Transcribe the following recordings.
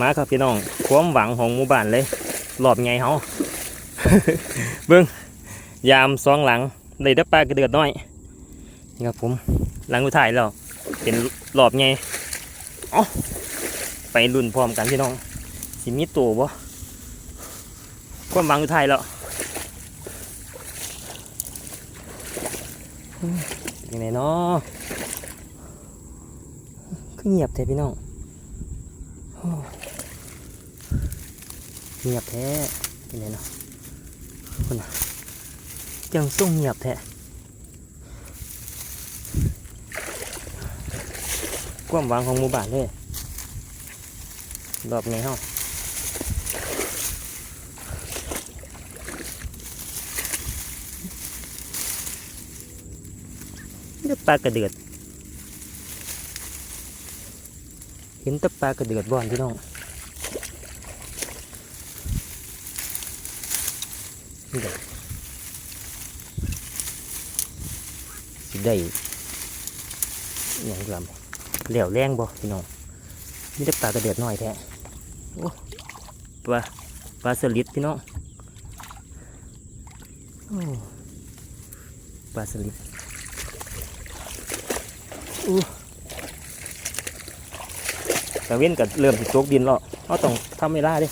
มาครับพี่น้องความหวังของหมู่บ้านเลยรอบไงเฮาเบิ้งยามสองหลังเลยได้ปลากระเดือดน้อยนี่ครับผมหลังสุท้ายแล้วเป็นรอบไงอ๋อไปรุ่นพร้อมกันพี่น้องสิมีตัวบ่ความหวังสุท้ายแล้วอืมยังไงเนาะคือเงียบแท้พี่น้อง โอ้ เงียบแท้ยังไงเนาะคนนะยังส่งเงียบแท้ความหวังของหมู่บ้านเลยรอบไงเฮาเดือปลากระเดือดเห็นตะปลากระเดือดบ่อนพี่น้อง นี่เด็กสิได้อหย่างลำเหลวแรงบ่พี่น้องมีแต่ปลากระเดือดน้อยแท้โอ้ปลาปลาสลิดพี่น้องอปลาสลิดอู้กลาเว้นก็เริ่มสิตกดินแล้วเราต้องทำเวลาดิ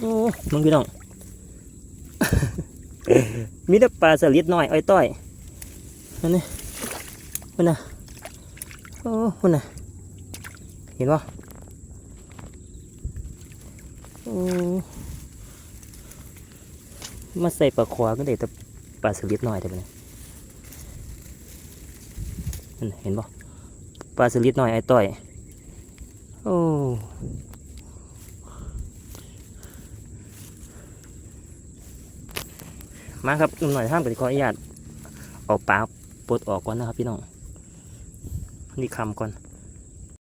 โอ้มึงพี่น้อง มีแต่ปลาสลิดน้อยอ้อยต้อยนั่นนี่มันน่ะโอ้มันน่ะเห็นปะโอ้มาใส่ปลาควาก็ได้แต่ปลาสลิดน่อยแต่เป็นนั่นเห็นบ่ปลาสลิดน่อยไอ้ต้อย โอ้ มาครับหนุ่มหน่อยห้านปฏิขออนุญาตเอาปลาปลดออกก่อนนะครับพี่น้องนี่คำก่อน